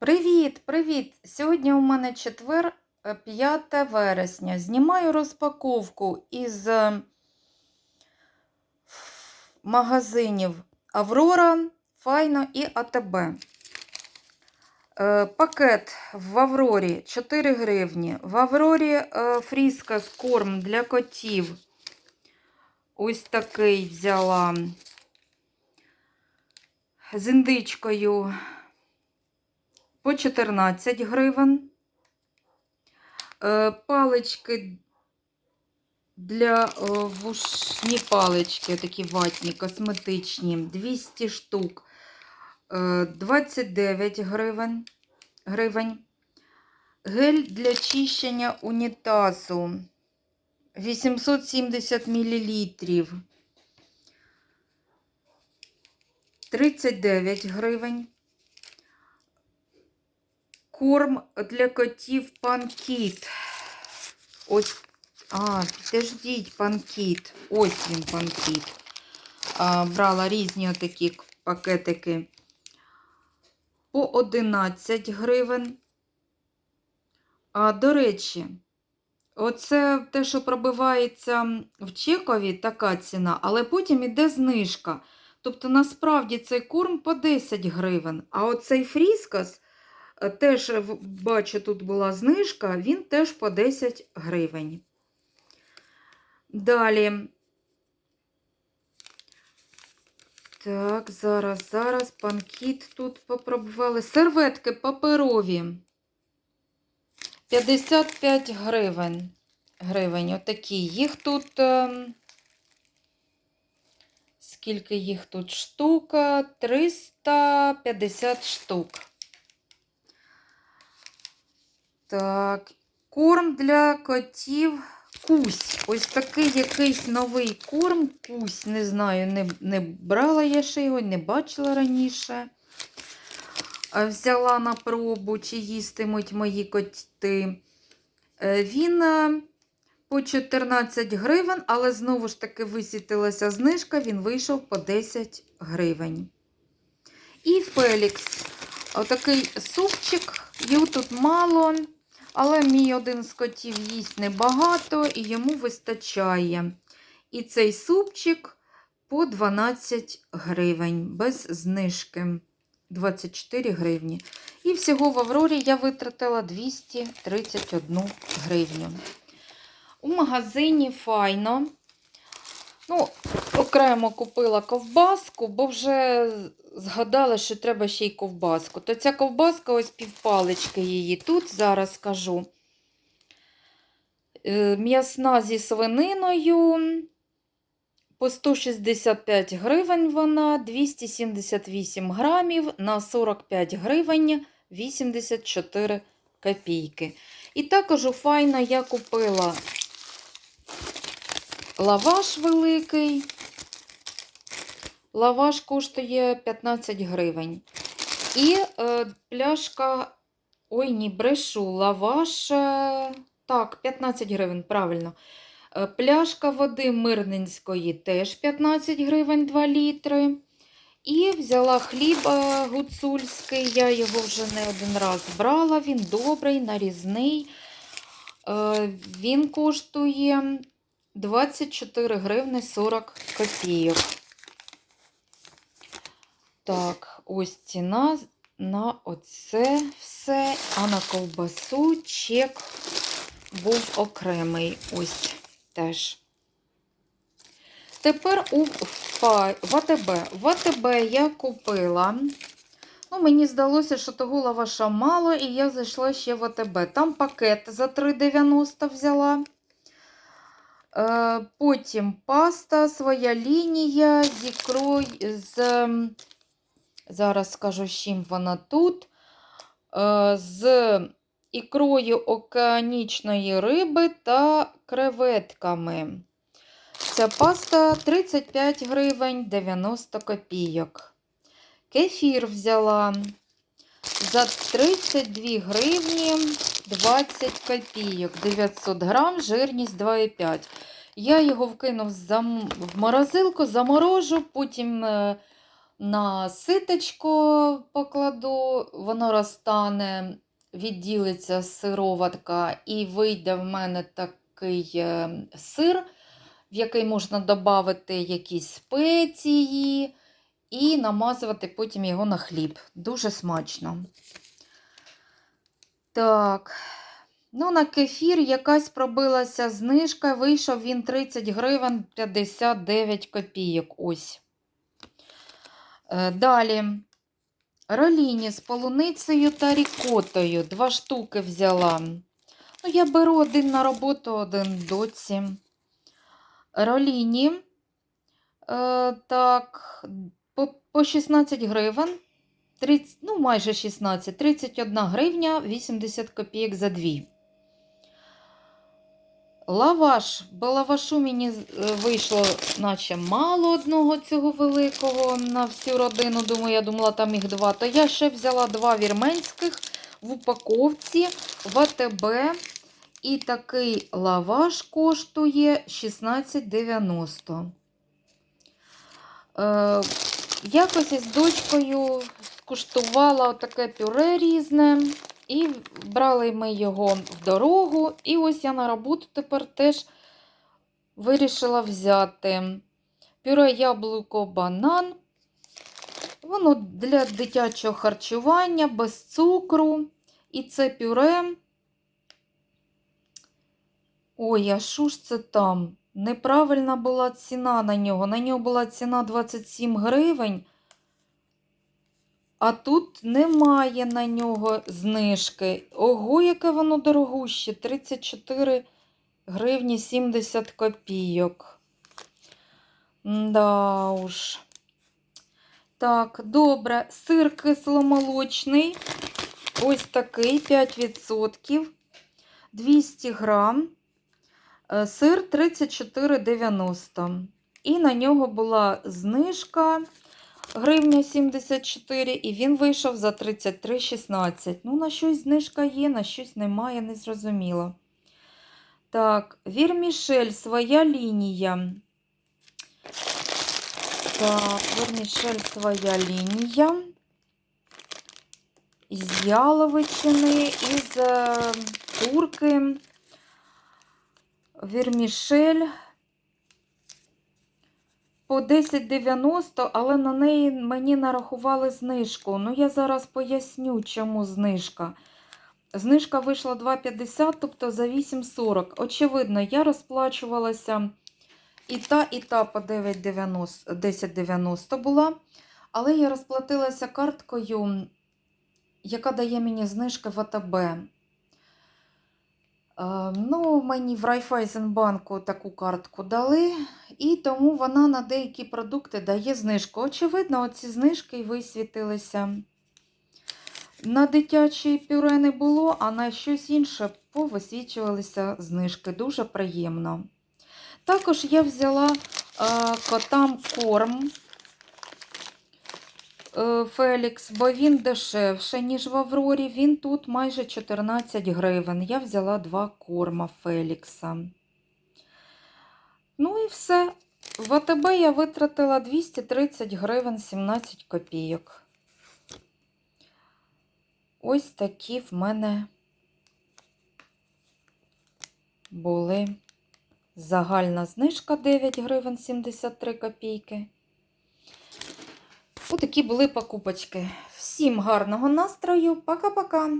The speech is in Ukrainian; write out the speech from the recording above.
Привіт, привіт! Сьогодні у мене четвер, е, 5 вересня. Знімаю розпаковку із е, магазинів Аврора, Файно і АТБ. Е, Пакет в Аврорі 4 гривні. В Аврорі е, фріскас корм для котів. Ось такий взяла з індичкою по 14 гривень. Е, Палички для е, вушні палички, такі ватні, косметичні, 200 штук, е, 29 гривень. гривень. Гель для чищення унітазу 870 мл. 39 гривень. Корм для котів панкіт. Ось, а, підождіть, панкіт. Ось він панкіт. А, брала різні отакі пакетики. По 11 гривень. А, до речі, оце те, що пробивається в чекові, така ціна, але потім іде знижка. Тобто, насправді цей корм по 10 гривень, а оцей фріскас. Е, Теж бачу, тут була знижка, він теж по 10 гривень. Далі. Так, зараз, зараз панкіт тут попробували. Серветки паперові. 55 гривень. Гривень, отакі. Їх тут. ем, Скільки їх тут штука? 350 штук. Так, корм для котів кусь. Ось такий якийсь новий корм кусь. Не знаю, не, не брала я ще його, не бачила раніше. Взяла на пробу, чи їстимуть мої коти. Е, Він е, по 14 гривень, але знову ж таки висвітилася знижка, він вийшов по 10 гривень. І Фелікс. Отакий супчик, його тут мало, але мій один з котів їсть небагато і йому вистачає. І цей супчик по 12 гривень, без знижки 24 гривні. І всього в Аврорі я витратила 231 гривню. У магазині файно. Ну, окремо купила ковбаску, бо вже згадала, що треба ще й ковбаску. То ця ковбаска, ось півпалички її тут, зараз скажу. Е, М'ясна зі свининою. По 165 гривень вона, 278 грамів на 45 гривень 84 копійки. І також у файно я купила лаваш великий. Лаваш коштує 15 гривень. І е, пляшка, ой, ні, брешу, лаваш, е, так, 15 гривень, правильно. Е, пляшка води Мирненської теж 15 гривень 2 літри. І взяла хліб е, гуцульський, я його вже не один раз брала, він добрий, нарізний. Е, Він коштує 24 гривни 40 копійок. Так, ось ціна на оце все. А на ковбасу чек був окремий. Ось теж. Тепер у Фа- в АТБ. Я купила. Ну, мені здалося, що того лаваша мало, і я зайшла ще в АТБ. Там пакет за 3,90 взяла. Е, Потім паста, своя лінія з ікрою, з, зараз скажу, з чим вона тут. Е, З ікрою океанічної риби та креветками. Ця паста 35 гривень 90 копійок. Кефір взяла за 32 гривні 20 копійок, 900 грам, жирність 2,5. Я його вкинув в морозилку, заморожу, потім е, на ситочко покладу, воно розтане, відділиться сироватка, і вийде в мене такий е, сир, в який можна додати якісь спеції і намазувати потім його на хліб. Дуже смачно. Так. Ну, на кефір якась пробилася знижка, вийшов він 30 гривень 59 копійок. Ось. Е, Далі. Роліні з полуницею та рікотою. Два штуки взяла. Ну, я беру один на роботу, один доці. Роліні. Е, так, по, по 16 гривень. 30, ну, майже 16, 31 гривня 80 копійок за дві. Лаваш, лавашу мені е, вийшло, наче мало одного цього великого на всю родину. Думаю, я думала, там їх два. То я ще взяла два вірменських в упаковці в АТБ. І такий лаваш коштує 16,90. Е, якось із дочкою скуштувала таке пюре різне. І брали ми його в дорогу. І ось я на роботу тепер теж вирішила взяти пюре яблуко банан. Воно для дитячого харчування без цукру. І це пюре. Ой, а що ж це там? Неправильна була ціна на нього. На нього була ціна 27 гривень. А тут немає на нього знижки. Ого, яке воно дорогуще. 34 гривні 70 копійок. Да уж. Так, добре. Сир кисломолочний. Ось такий 5%. 200 грам. Е, Сир 34,90. І на нього була знижка гривня 74, і він вийшов за 33,16. Ну, на щось знижка є, на щось немає, не зрозуміло. Так, Вірмішель, своя лінія. Так, Вірмішель, своя лінія. Із яловичини, із е, курки. Вірмішель по 10,90, але на неї мені нарахували знижку. Ну, я зараз поясню, чому знижка. Знижка вийшла 2,50, тобто за 8,40. Очевидно, я розплачувалася і та, і та по 10,90 була. Але я розплатилася карткою, яка дає мені знижки в АТБ. Е, Ну, мені в Райфайзенбанку таку картку дали, і тому вона на деякі продукти дає знижку. Очевидно, оці знижки й висвітилися. На дитячі пюре не було, а на щось інше повисвічувалися знижки. Дуже приємно. Також я взяла е, котам корм Фелікс, бо він дешевше, ніж в Аврорі. Він тут майже 14 гривень. Я взяла два корма Фелікса. Ну і все. В АТБ я витратила 230 гривень 17 копійок. Ось такі в мене були загальна знижка 9 гривень 73 копійки. Отакі були покупочки. Всім гарного настрою. Пока-пока!